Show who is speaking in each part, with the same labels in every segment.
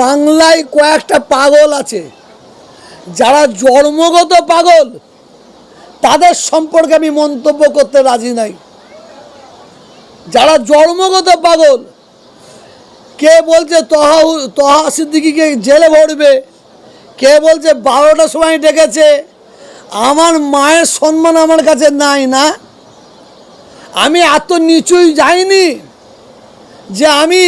Speaker 1: বাংলায় কয়েকটা পাগল আছে। যারা জন্মগত পাগল, তাদের সম্পর্কে আমি মন্তব্য করতে রাজি নাই। যারা জন্মগত পাগল, কে বলছে তহা তহা সিদ্দিকিকে জেলে ভরবে, কে বলছে বারোটার সময় ডেকেছে, আমার মায়ের সম্মান আমার কাছে নাই না। আমি এত নিচুই যাইনি যে আমি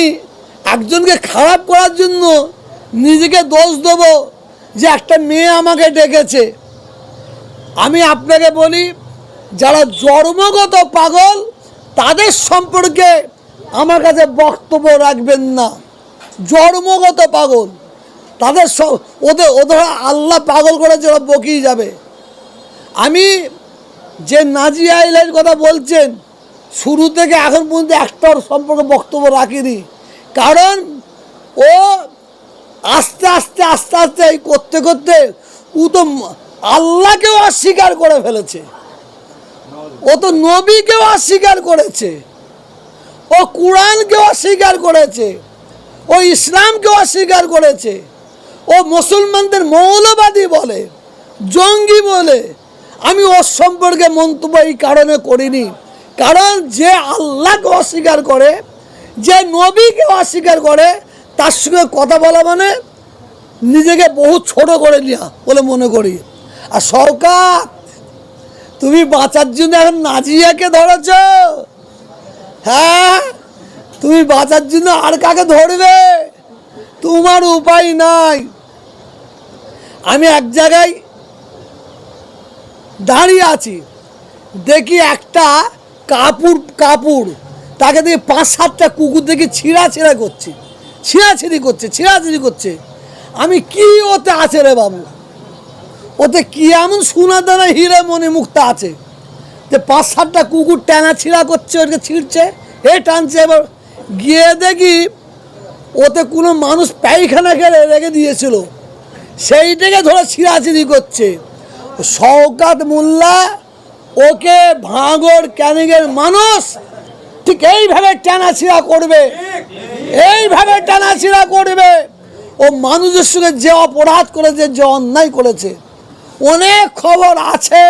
Speaker 1: একজনকে খারাপ করার জন্য নিজেকে দোষ দেবো যে একটা মেয়ে আমাকে ডেকেছে। আমি আপনাকে বলি, যারা জন্মগত পাগল, তাদের সম্পর্কে আমার কাছে বক্তব্য রাখবেন না। জন্মগত পাগল, তাদের স- ওদের ওদের আল্লাহ পাগল করে যারা বকিয়ে যাবে। আমি যে নাজিয়া আইলের কথা বলছেন, শুরু থেকে এখন পর্যন্ত একটার সম্পর্কে বক্তব্য রাখিনি। কারণ ও আস্তে আস্তে আস্তে আস্তে এই করতে করতে ও তো আল্লাহকেও অস্বীকার করে ফেলেছে। ও তো নবীকেও অস্বীকার করেছে। ও কোরআনকেও অস্বীকার করেছে। ও ইসলামকেও অস্বীকার করেছে। ও মুসলমানদের মৌলবাদী বলে, জঙ্গি বলে। আমি ওর সম্পর্কে মন্তব্য এই কারণে করিনি। কারণ যে আল্লাহকে অস্বীকার করে যে নবীকে অস্বীকার করে, তার সঙ্গে কথা বলা মানে নিজেকে বহু ছোট করে নেওয়া বলে মনে করি। আর সরকার তুমি বাঁচার জন্য এখন নাজিয়াকে ধরেছ? হ্যাঁ? তুমি বাঁচার জন্য আর কাকে ধরবে? তোমার উপায় নাই। আমি এক জায়গায় দাঁড়িয়ে আছি, দেখি একটা কাপড় কাপড় তাকে দেখি পাঁচ সাতটা কুকুর দেখি ছিঁড়া ছিঁড়া করছে। ছিঁড়াছিড়ি করছে ছিঁড়াছিড়ি করছে। আমি কি ওতে আছে রে বাবু? ওতে কি এমন সোনা দানা হিরে মনে মুক্তা আছে? যে পাঁচ সাতটা কুকুর টানা ছিঁড়া করছে, ওকে ছিঁড়ছে, এ টানছে, এবার গিয়ে দেখি ওতে কোনো মানুষ পায়খানা খেলে রেখে দিয়েছিল। সেইটাকে ধরে ছিঁড়াছিড়ি করছে। শওকাত মোল্লা, ওকে ভাঙর ক্যানিংয়ের মানুষ ঠিক এইভাবে টানাছিড়া করবে। এইভাবে টানাছিড়া করবে। ও মানুষের সঙ্গে যে অপরাধ করেছে, যে অন্যায় করেছে, অনেক খবর আছে।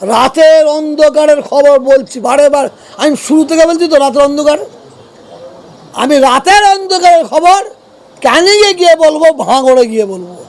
Speaker 1: রাতের অন্ধকারের খবর বলছি, বারে বার। আমি শুরু থেকে বলছি তো রাতের অন্ধকার? আমি রাতের অন্ধকারের খবর ক্যানিংয়ে গিয়ে বলব, ভাঙড়ে গিয়ে বলব?